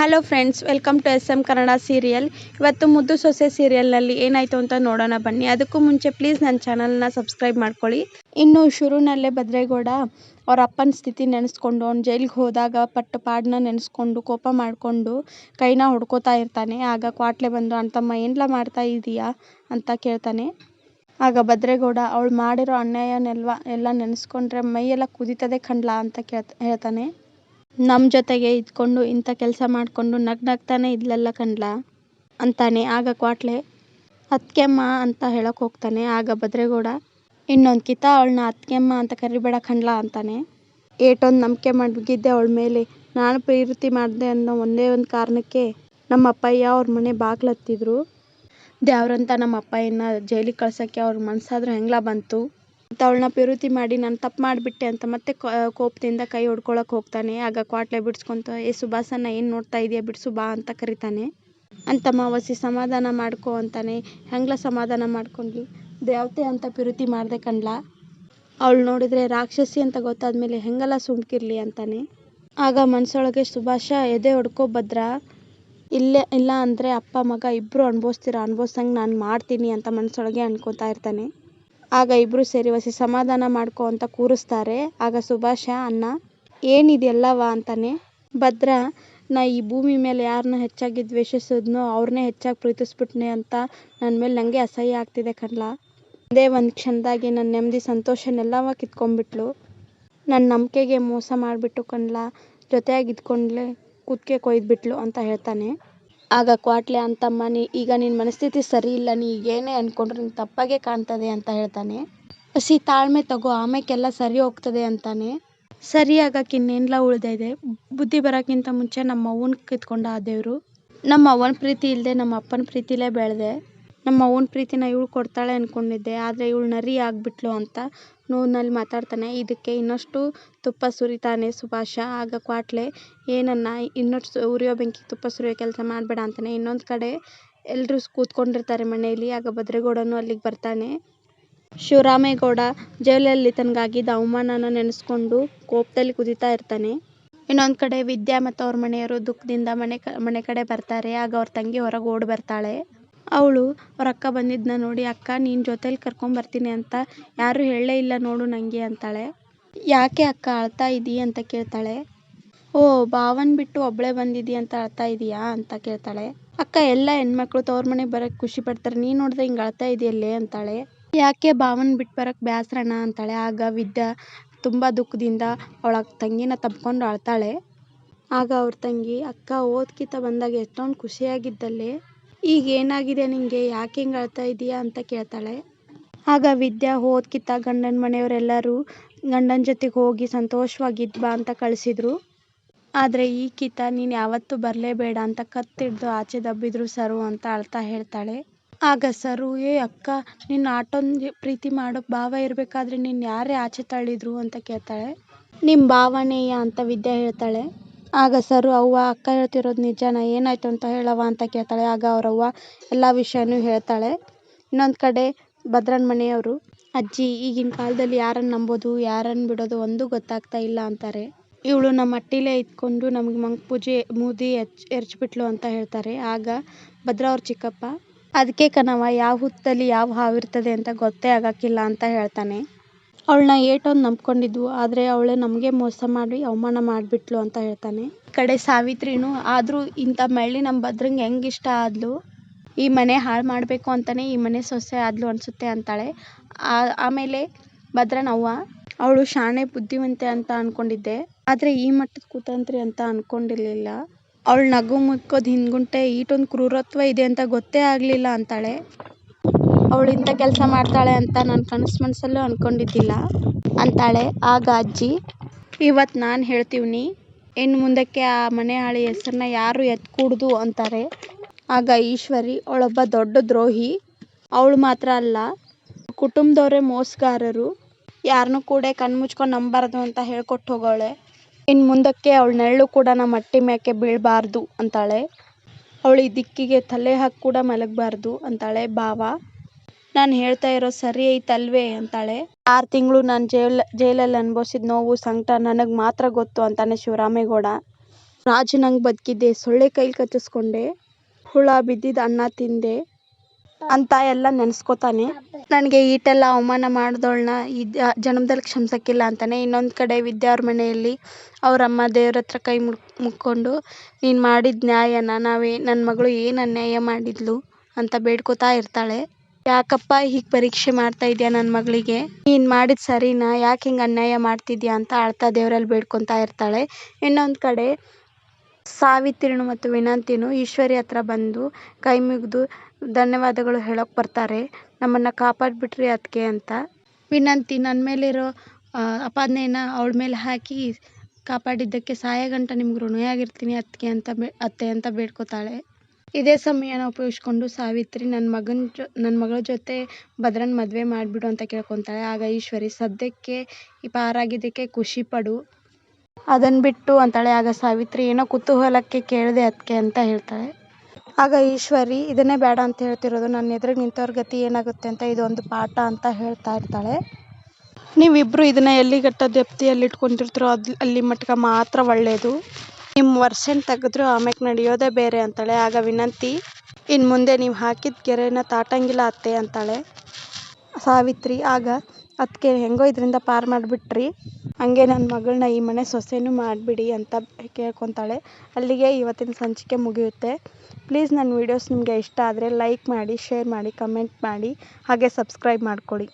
Hello friends welcome to S M Kannada serial ಇವತ್ತು ಮುದ್ದು ಸೊಸೆ ಸೀರಿಯಲ್ನಲ್ಲಿ ಏನಾಯಿತು ಅಂತ ನೋಡೋಣ ಬನ್ನಿ. ಅದಕ್ಕೂ ಮುಂಚೆ ಪ್ಲೀಸ್ ನನ್ನ ಚಾನಲ್ನ ಸಬ್ಸ್ಕ್ರೈಬ್ ಮಾಡ್ಕೊಳ್ಳಿ. ಇನ್ನು ಶುರುನಲ್ಲೇ ಭದ್ರೇಗೌಡ ಅವ್ರ ಅಪ್ಪನ ಸ್ಥಿತಿ ನೆನೆಸ್ಕೊಂಡು, ಅವ್ನು ಜೈಲಿಗೆ ಹೋದಾಗ ಪಟ್ಟ ಪಾಡನ್ನ ನೆನೆಸ್ಕೊಂಡು, ಕೋಪ ಮಾಡಿಕೊಂಡು ಕೈನ ಹೊಡ್ಕೋತಾ ಇರ್ತಾನೆ. ಆಗ ಕ್ವಾಟ್ಲೆ ಬಂದು ಅಣ್ಣ ತಮ್ಮ ಏನ್ಲ ಮಾಡ್ತಾ ಇದೀಯಾ? ಅಂತ ಕೇಳ್ತಾನೆ. ಆಗ ಭದ್ರೇಗೌಡ, ಅವಳು ಮಾಡಿರೋ ಅನ್ಯಾಯನೆಲ್ವ? ಎಲ್ಲ ನೆನೆಸ್ಕೊಂಡ್ರೆ ಮೈಯೆಲ್ಲ ಕುದೀತದೆ ಕಂಡ್ಲಾ ಅಂತ ಕೇಳ್ತ, ಹೇಳ್ತಾನೆ. ನಮ್ಮ ಜೊತೆಗೆ ಇದ್ಕೊಂಡು ಇಂಥ ಕೆಲಸ ಮಾಡಿಕೊಂಡು ನಗ್ ನಗ್ತಾನೆ ಇದ್ಲಲ್ಲ ಕಣ್ಲಾ? ಅಂತಾನೆ ಆಗ ಕ್ವಾಟ್ಲೆ. ಅತ್ಕೆಮ್ಮ ಅಂತ ಹೇಳಕ್ ಹೋಗ್ತಾನೆ ಆಗ ಭದ್ರೇಗೌಡ. ಇನ್ನೊಂದು ಕಿತ ಅವಳನ್ನ ಅತ್ಕೆಮ್ಮ ಅಂತ ಕರಿಬೇಡ ಕಣ್ಲಾ ಅಂತಾನೆ. ಏಟೊಂದು ನಂಬಿಕೆ ಮಡಗಿದ್ದೆ ಅವಳ ಮೇಲೆ. ನಾನು ಪ್ರೀತಿ ಮಾಡಿದೆ ಅನ್ನೋ ಒಂದೇ ಒಂದು ಕಾರಣಕ್ಕೆ ನಮ್ಮ ಅಪ್ಪಯ್ಯ ಅವ್ರ ಮನೆ ಬಾಗ್ಲು ಹತ್ತಿದ್ರು ದ್ಯಾವ್ರಂತ ನಮ್ಮ ಅಪ್ಪಯ್ಯನ ಜೈಲಿಗೆ ಕಳ್ಸೋಕ್ಕೆ ಅವ್ರ ಮನ್ಸಾದ್ರೂ ಹೆಂಗ್ಲ ಬಂತು? ಅಂತ ಅವಳನ್ನ ಪ್ರೀತಿ ಮಾಡಿ ನಾನು ತಪ್ಪು ಮಾಡಿಬಿಟ್ಟೆ ಅಂತ ಮತ್ತೆ ಕೋಪದಿಂದ ಕೈ ಹೊಡ್ಕೊಳಕ್ಕೆ ಹೋಗ್ತಾನೆ. ಆಗ ಕ್ವಾಟ್ಲೆ ಬಿಡಿಸ್ಕೊಂತ, ಏ ಸುಭಾಸನ್ನ ಏನು ನೋಡ್ತಾ ಇದೆಯಾ ಬಿಡಿಸು ಬಾ ಅಂತ ಕರಿತಾನೆ. ಅಂತಮ್ಮ, ವಸಿ, ಸಮಾಧಾನ ಮಾಡ್ಕೊ ಅಂತಾನೆ. ಹೆಂಗ್ಲ ಸಮಾಧಾನ ಮಾಡ್ಕೊಂಡ್ಲಿ. ದೇವತೆ ಅಂತ ಪ್ರೀತಿ ಮಾಡಿದೆ ಕಣ್ಲಾ ಅವಳು ನೋಡಿದರೆ ರಾಕ್ಷಸಿ ಅಂತ ಗೊತ್ತಾದ್ಮೇಲೆ ಹೆಂಗಲ್ಲ ಸುಮ್ಕಿರಲಿ ಅಂತಾನೆ. ಆಗ ಮನ್ಸೊಳಗೆ, ಸುಭಾಷ, ಎದೆ ಹೊಡ್ಕೊ ಭದ್ರ. ಇಲ್ಲೇ, ಇಲ್ಲ ಅಂದರೆ ಅಪ್ಪ, ಮಗ ಇಬ್ಬರು ಅನುಭವಿಸ್ತೀರ? ಅನುಭವ್ಸಂಗೆ ನಾನು ಮಾಡ್ತೀನಿ ಅಂತ ಮನಸ್ಸೊಳಗೆ ಅನ್ಕೊತಾ ಇರ್ತಾನೆ. ಆಗ ಇಬ್ಬರು ಸೇರಿ ವಸಿ ಸಮಾಧಾನ ಮಾಡ್ಕೋ ಅಂತ ಕೂರಿಸ್ತಾರೆ. ಆಗ ಸುಭಾಷ, ಅಣ್ಣ ಏನಿದೆಲ್ಲವ ಅಂತಾನೆ. ಭದ್ರ, ನಾ ಈ ಭೂಮಿ ಮೇಲೆ ಯಾರನ್ನ ಹೆಚ್ಚಾಗಿ ದ್ವೇಷಿಸಿದ್ನೋ ಅವ್ರನ್ನೇ ಹೆಚ್ಚಾಗಿ ಪ್ರೀತಿಸ್ಬಿಟ್ನೆ ಅಂತ ನನ್ನ ಮೇಲೆ ನನಗೆ ಅಸಹ್ಯ ಆಗ್ತಿದೆ ಕಣ್ಲಾ. ಒಂದೇ ಒಂದು ಕ್ಷಣದಾಗೆ ನನ್ನ ನೆಮ್ಮದಿ ಸಂತೋಷನೆಲ್ಲವ ಕಿತ್ಕೊಂಡ್ಬಿಟ್ಲು. ನನ್ನ ನಂಬಿಕೆಗೆ ಮೋಸ ಮಾಡಿಬಿಟ್ಟು ಕಣ್ಲಾ, ಜೊತೆಯಾಗಿ ಇದ್ಕೊಂಡ್ಲೆ ಕುತ್ತಿಗೆ ಕೊಯ್ದುಬಿಟ್ಲು ಅಂತ ಹೇಳ್ತಾನೆ. ಆಗ ಕ್ವಾಟ್ಲೆ, ಅಂತಮ್ಮ, ನೀ, ಈಗ ನಿನ್ನ ಮನಸ್ಥಿತಿ ಸರಿ ಇಲ್ಲ, ನೀ ಏನೇ ಅಂದ್ಕೊಂಡ್ರು ನಿಂಗೆ ತಪ್ಪಾಗೆ ಕಾಣ್ತದೆ, ಅಂತ ಹೇಳ್ತಾನೆ. ಹಸಿ ತಾಳ್ಮೆ ತಗೋ ಆಮೇಲೆಲ್ಲ ಸರಿ ಹೋಗ್ತದೆ, ಅಂತಾನೆ. ಸರಿ ಆಗಕ್ಕೆ ಇನ್ನೇನ್ಲ ಉಳಿದಿದೆ ಬುದ್ಧಿ ಬರೋಕ್ಕಿಂತ ಮುಂಚೆ ನಮ್ಮ ಅವ್ವನ ಕಿತ್ಕೊಂಡ ಆ ದೇವರು. ನಮ್ಮ ಅವ್ವನ ಪ್ರೀತಿ ಇಲ್ಲದೆ ನಮ್ಮ ಅಪ್ಪನ ಪ್ರೀತಿಲೇ ಬೆಳೆದೆ. ನಮ್ಮ ಅವ್ವನ ಪ್ರೀತಿನ ಇವಳು ಕೊಡ್ತಾಳೆ ಅಂದ್ಕೊಂಡಿದ್ದೆ ಆದರೆ ಇವ್ಳು ನರಿ ಆಗಿಬಿಟ್ಲು ಅಂತ ನೋವಿನಲ್ಲಿ ಮಾತಾಡ್ತಾನೆ. ಇದಕ್ಕೆ ಇನ್ನಷ್ಟು ತುಪ್ಪ ಸುರಿತಾನೆ ಸುಭಾಷ. ಆಗ ಕ್ವಾಟ್ಲೆ, ಏನನ್ನ ಇನ್ನಷ್ಟು ಉರಿಯೋ ಬೆಂಕಿ ತುಪ್ಪ ಸುರಿಯೋ ಕೆಲಸ ಮಾಡಬೇಡ ಅಂತಾನೆ. ಇನ್ನೊಂದು ಕಡೆ ಎಲ್ಲರೂ ಕೂತ್ಕೊಂಡಿರ್ತಾರೆ ಮನೆಯಲ್ಲಿ. ಆಗ ಭದ್ರೇಗೌಡನು ಅಲ್ಲಿಗೆ ಬರ್ತಾನೆ. ಶಿವರಾಮೇಗೌಡ ಜೈಲಲ್ಲಿ ತನಗಾಗಿದ್ದ ಅವಮಾನನ ನೆನೆಸ್ಕೊಂಡು ಕೋಪದಲ್ಲಿ ಕುದೀತಾ ಇರ್ತಾನೆ. ಇನ್ನೊಂದು ಕಡೆ ವಿದ್ಯಾ ಮತ್ತು ಅವ್ರ ಮನೆಯವರು ದುಃಖದಿಂದ ಮನೆ ಕಡೆ ಬರ್ತಾರೆ. ಆಗ ಅವ್ರ ತಂಗಿ ಹೊರಗೆ ಓಡಿ ಬರ್ತಾಳೆ. ಅವಳು ಅವ್ರ ಅಕ್ಕ ಬಂದಿದ್ದನ್ನ ನೋಡಿ, ಅಕ್ಕ ನಿನ್ನ ಜೊತೇಲಿ ಕರ್ಕೊಂಬರ್ತೀನಿ ಅಂತ ಯಾರೂ ಹೇಳಲೇ ಇಲ್ಲ ನೋಡು ನನಗೆ ಅಂತಾಳೆ. ಯಾಕೆ ಅಕ್ಕ, ಅಳ್ತಾ ಇದ್ದೀ ಅಂತ ಕೇಳ್ತಾಳೆ. ಓ ಬಾವನ್ ಬಿಟ್ಟು ಒಬ್ಬಳೇ ಬಂದಿದ್ದೀ ಅಂತ ಅಳ್ತಾ ಇದೀಯಾ? ಅಂತ ಕೇಳ್ತಾಳೆ. ಅಕ್ಕ, ಎಲ್ಲ ಹೆಣ್ಮಕ್ಳು ತವ್ರ ಮನೆಗೆ ಬರೋಕ್ಕೆ ಖುಷಿ ಪಡ್ತಾರೆ, ನೀನು ನೋಡಿದ್ರೆ ಹಿಂಗೆ ಅಳ್ತಾ ಇದೆಯಲ್ಲೇ? ಅಂತಾಳೆ. ಯಾಕೆ ಭಾವನ ಬಿಟ್ಟು ಬರೋಕ್ಕೆ ಬೇಸರಣ ಅಂತಾಳೆ. ಆಗ ವಿದ್ಯಾ ತುಂಬ ದುಃಖದಿಂದ ಅವಳ ತಂಗಿನ ತಬ್ಕೊಂಡು ಅಳ್ತಾಳೆ. ಆಗ ಅವ್ರ ತಂಗಿ, ಅಕ್ಕ, ಓದ್ಕಿತ ಬಂದಾಗ ಎಷ್ಟೊಂದು ಖುಷಿಯಾಗಿದ್ದಲ್ಲೇ? ಈಗ ಏನಾಗಿದೆ ನಿನಗೆ ಯಾಕೆ ಹಿಂಗೆ ಅಳ್ತಾ ಇದೀಯ ಅಂತ ಕೇಳ್ತಾಳೆ. ಆಗ ವಿದ್ಯಾ ಹೋದ್ಕಿತ ಗಂಡನ ಮನೆಯವರೆಲ್ಲರೂ ಗಂಡನ ಜೊತೆಗೆ ಹೋಗಿ ಸಂತೋಷವಾಗಿದ್ದು ಬಾ ಅಂತ ಕಳಿಸಿದ್ರು. ಆದರೆ ಈ ಕಿತ ನೀನು ಯಾವತ್ತೂ ಬರಲೇಬೇಡ ಅಂತ ಕತ್ತಿಡ್ದು ಆಚೆ ದಬ್ಬಿದ್ರು ಸರು ಅಂತ ಅಳ್ತಾ ಹೇಳ್ತಾಳೆ. ಆಗ ಸರು, ಏ ಅಕ್ಕ ನಿನ್ನ ಆಟೊಂದು ಪ್ರೀತಿ ಮಾಡೋ ಭಾವ ಇರಬೇಕಾದ್ರೆ ನಿನ್ನ ಯಾರೇ ಆಚೆ ತಳ್ಳಿದ್ರು? ಅಂತ ಕೇಳ್ತಾಳೆ. ನಿಮ್ಮ ಭಾವನೆಯ? ಅಂತ ವಿದ್ಯಾ ಹೇಳ್ತಾಳೆ. ಆಗ ಸರು, ಅವ್ವ, ಅಕ್ಕ ಹೇಳ್ತಿರೋದು ನಿಜಾನಾ? ಏನಾಯಿತು ಅಂತ ಹೇಳವ್ವ ಅಂತ ಕೇಳ್ತಾಳೆ. ಆಗ ಅವರವ್ವ ಎಲ್ಲ ವಿಷಯನೂ ಹೇಳ್ತಾಳೆ. ಇನ್ನೊಂದು ಕಡೆ ಭದ್ರನ ಮನೆಯವರು, ಅಜ್ಜಿ, ಈಗಿನ ಕಾಲದಲ್ಲಿ ಯಾರನ್ನು ನಂಬೋದು ಯಾರನ್ನು ಬಿಡೋದು ಒಂದೂ ಗೊತ್ತಾಗ್ತಾ ಇಲ್ಲ ಅಂತಾರೆ. ಇವಳು ನಮ್ಮ ಅಟ್ಟಿಲೇ ಇದ್ಕೊಂಡು ನಮಗೆ ಮಂಕ್ ಪೂಜೆ, ಮೂದಿ ಎಚ್ ಎರಚ್ಬಿಟ್ಲು ಅಂತ ಹೇಳ್ತಾರೆ. ಆಗ ಭದ್ರ ಅವ್ರ ಚಿಕ್ಕಪ್ಪ ಅದಕ್ಕೆ ಕಣವ್ವ, ಯಾವ ಹುತ್ತಲ್ಲಿ ಯಾವ ಹಾವಿರ್ತದೆ ಅಂತ ಗೊತ್ತೇ ಆಗೋಕ್ಕಿಲ್ಲ ಅಂತ ಹೇಳ್ತಾನೆ. ಅವಳನ್ನ ಏಟೊಂದು ನಂಬ್ಕೊಂಡಿದ್ವು, ಆದರೆ ಅವಳು ನಮಗೆ ಮೋಸ ಮಾಡಿ ಅವಮಾನ ಮಾಡಿಬಿಟ್ಲು ಅಂತ ಹೇಳ್ತಾನೆ. ಕಡೆ ಸಾವಿತ್ರಿನೂ, ಆದರೂ ಇಂಥ ಮಳ್ಳಿ ನಮ್ಮ ಭದ್ರಂಗೆ ಹೆಂಗೆ ಇಷ್ಟ ಆದ್ಲು? ಈ ಮನೆ ಹಾಳು ಮಾಡಬೇಕು ಅಂತಲೇ ಈ ಮನೆ ಸೊಸೆ ಆದ್ಲು ಅನಿಸುತ್ತೆ ಅಂತಾಳೆ. ಆಮೇಲೆ ಭದ್ರನವ್ವ ಅವಳು ಶಾಣೆ ಬುದ್ಧಿವಂತೆ ಅಂತ ಅಂದ್ಕೊಂಡಿದ್ದೆ ಆದರೆ ಈ ಮಟ್ಟದ ಕುತಂತ್ರಿ ಅಂತ ಅಂದ್ಕೊಂಡಿರಲಿಲ್ಲ ಅವಳು ನಗು ಮುಕ್ಕೋದು ಹಿಂದ್ಗುಂಟೆ ಈಟೊಂದು ಕ್ರೂರತ್ವ ಇದೆ ಅಂತ ಗೊತ್ತೇ ಆಗಲಿಲ್ಲ ಅಂತಾಳೆ. ಅವಳು ಇಂಥ ಕೆಲಸ ಮಾಡ್ತಾಳೆ ಅಂತ ನಾನು ಕನಸು ಮನಸ್ಸಲ್ಲೂ ಅಂದ್ಕೊಂಡಿದ್ದಿಲ್ಲ ಅಂತಾಳೆ. ಆಗ ಅಜ್ಜಿ ಇವತ್ತು ನಾನು ಹೇಳ್ತೀವ್ನಿ ಇನ್ನು ಮುಂದಕ್ಕೆ ಆ ಮನೆ ಹಾಳಿ ಹೆಸರನ್ನ ಯಾರು ಎತ್ಕೂಡ್ದು? ಅಂತಾರೆ. ಆಗ ಈಶ್ವರಿ, ಅವಳೊಬ್ಬ ದೊಡ್ಡ ದ್ರೋಹಿ. ಅವಳು ಮಾತ್ರ ಅಲ್ಲ, ಕುಟುಂಬದವರೇ ಮೋಸಗಾರರು. ಯಾರನ್ನೂ ಕೂಡ ಕಣ್ಣು ಮುಚ್ಕೊಂಡು ನಂಬಾರ್ದು ಅಂತ ಹೇಳ್ಕೊಟ್ಟು ಹೋಗೋಳೆ ಇನ್ನು ಮುಂದಕ್ಕೆ ಅವಳ ನೆರಳು ಕೂಡ ನಮ್ಮ ಹಟ್ಟಿ ಮ್ಯಾಕೆ ಬೀಳಬಾರ್ದು, ಅಂತಾಳೆ. ಅವಳು ಈ ದಿಕ್ಕಿಗೆ ತಲೆ ಹಾಕಿ ಕೂಡ ಮಲಗಬಾರ್ದು, ಅಂತಾಳೆ. ಭಾವ ನಾನು ಹೇಳ್ತಾ ಇರೋ ಸರಿ ಐತಲ್ವೇ ಅಂತಾಳೆ. ಆರು ತಿಂಗಳು ನಾನು ಜೈಲ್ ಜೈಲಲ್ಲಿ ಅನುಭವಿಸಿದ ನೋವು, ಸಂಕಟ ನನಗೆ ಮಾತ್ರ ಗೊತ್ತು ಅಂತಾನೆ ಶಿವರಾಮೇಗೌಡ. ರಾಜನಂಗೆ ಬದುಕಿದ್ದೆ, ಸೊಳ್ಳೆ ಕೈಲಿ ಕಚ್ಚಿಸ್ಕೊಂಡೆ, ಹುಳ ಬಿದ್ದಿದ್ದ ಅನ್ನ ತಿಂದೆ ಅಂತ ಎಲ್ಲ ನೆನೆಸ್ಕೊತಾನೆ. ನನಗೆ ಈಟೆಲ್ಲ ಅವಮಾನ ಮಾಡಿದವಳನ್ನ ಈ ಜನ್ಮದಲ್ಲಿ ಕ್ಷಮಿಸೋಕ್ಕಿಲ್ಲ ಅಂತಾನೆ. ಇನ್ನೊಂದು ಕಡೆ ವಿದ್ಯಾವ್ರ ಮನೆಯಲ್ಲಿ ಅವರಮ್ಮ ದೇವ್ರ ಹತ್ರ ಕೈ ಮುಕ್ ಮುಕ್ಕೊಂಡು, ನೀನು ಮಾಡಿದ ನ್ಯಾಯನ, ನಾವೇ ನನ್ನ ಮಗಳು ಏನು ಅನ್ಯಾಯ ಮಾಡಿದ್ಲು? ಅಂತ ಬೇಡ್ಕೊತಾ ಇರ್ತಾಳೆ. ಯಾಕಪ್ಪ ಹೀಗೆ ಪರೀಕ್ಷೆ ಮಾಡ್ತಾ ಇದೆಯಾ ನನ್ನ ಮಗಳಿಗೆ? ನೀನು ಮಾಡಿದ ಸರಿನಾ? ಯಾಕೆ ಹಿಂಗೆ ಅನ್ಯಾಯ ಮಾಡ್ತಿದ್ಯಾ ಅಂತ ಅಳ್ತಾ ದೇವರಲ್ಲಿ ಬೇಡ್ಕೊತಾ ಇರ್ತಾಳೆ. ಇನ್ನೊಂದು ಕಡೆ ಸಾವಿತ್ರಿನು ಮತ್ತು ವಿನಂತಿನು ಈಶ್ವರಿ ಹತ್ರ ಬಂದು ಕೈ ಮುಗಿದು ಧನ್ಯವಾದಗಳು ಹೇಳೋಕೆ ಬರ್ತಾರೆ. ನಮ್ಮನ್ನು ಕಾಪಾಡಿಬಿಟ್ರಿ ಅದಕ್ಕೆ ಅಂತ. ವಿನಂತಿ ನನ್ನ ಮೇಲಿರೋ ಅಪಾದನೆನ ಅವಳ ಮೇಲೆ ಹಾಕಿ ಕಾಪಾಡಿದ್ದಕ್ಕೆ ಸಾಯೋ ಗಂಟ ನಿಮ್ಗೆ ಋಣಿಯಾಗಿರ್ತೀನಿ ಅದಕ್ಕೆ ಅಂತ ಬೇ, ಅತ್ತೆ ಅಂತ ಬೇಡ್ಕೊತಾಳೆ. ಇದೇ ಸಮಯನ ಉಪಯೋಗಿಸ್ಕೊಂಡು ಸಾವಿತ್ರಿ ನನ್ನ ಮಗನ ಜೊ ನನ್ನ ಮಗಳ ಜೊತೆ ಭದ್ರನ ಮದುವೆ ಮಾಡಿಬಿಡು ಅಂತ ಕೇಳ್ಕೊತಾಳೆ. ಆಗ ಈಶ್ವರಿ, ಸದ್ಯಕ್ಕೆ ಈ ಪಾರಾಗಿದ್ದಕ್ಕೆ ಖುಷಿ ಪಡು. ಅದನ್ನು ಬಿಟ್ಟು ಅಂತಾಳೆ. ಆಗ ಸಾವಿತ್ರಿ ಏನೋ ಕುತೂಹಲಕ್ಕೆ ಕೇಳಿದೆ ಅದಕ್ಕೆ ಅಂತ ಹೇಳ್ತಾಳೆ. ಆಗ ಈಶ್ವರಿ, ಇದನ್ನೇ ಬೇಡ ಅಂತ ಹೇಳ್ತಿರೋದು. ನನ್ನ ಎದುರಿಗೆ ನಿಂತವ್ರ ಗತಿ ಏನಾಗುತ್ತೆ ಅಂತ ಇದೊಂದು ಪಾಠ ಅಂತ ಹೇಳ್ತಾ ಇರ್ತಾಳೆ. ನೀವಿಬ್ಬರು ಇದನ್ನ ಎಲ್ಲಿಗಟ್ಟ ದೆಪ್ತಿಯಲ್ಲಿ ಇಟ್ಕೊಂಡಿರ್ತೀರೋ ಅದು, ಅಲ್ಲಿ ಮಟ್ಕ ಮಾತ್ರ ಒಳ್ಳೆಯದು ನಿಮ್ಮ ವರ್ಷನ್ ತೆಗೆದ್ರು ಆಮ್ಯಾಕೆ ನಡೆಯೋದೇ ಬೇರೆ ಅಂತಾಳೆ. ಆಗ ವಿನಂತಿ ಇನ್ನು ಮುಂದೆ ನೀವು ಹಾಕಿದ ಗೆರೆನ ತಾಟಂಗಿಲ್ಲ ಅತ್ತೆ ಅಂತಾಳೆ. ಸಾವಿತ್ರಿ, ಆಗ ಅದಕ್ಕೆ ಹೆಂಗೋ ಇದರಿಂದ ಪಾರು ಮಾಡಿಬಿಟ್ರಿ. ಹಂಗೆ ನನ್ನ ಮಗಳನ್ನ ಈ ಮನೆ ಸೊಸೆನೂ ಮಾಡಿಬಿಡಿ ಅಂತ ಕೇಳ್ಕೊತಾಳೆ. ಅಲ್ಲಿಗೆ ಇವತ್ತಿನ ಸಂಚಿಕೆ ಮುಗಿಯುತ್ತೆ. ಪ್ಲೀಸ್ ನನ್ನ ವೀಡಿಯೋಸ್ ನಿಮಗೆ ಇಷ್ಟ ಆದರೆ ಲೈಕ್ ಮಾಡಿ, ಶೇರ್ ಮಾಡಿ, ಕಮೆಂಟ್ ಮಾಡಿ. ಹಾಗೆ ಸಬ್ಸ್ಕ್ರೈಬ್ ಮಾಡ್ಕೊಳ್ಳಿ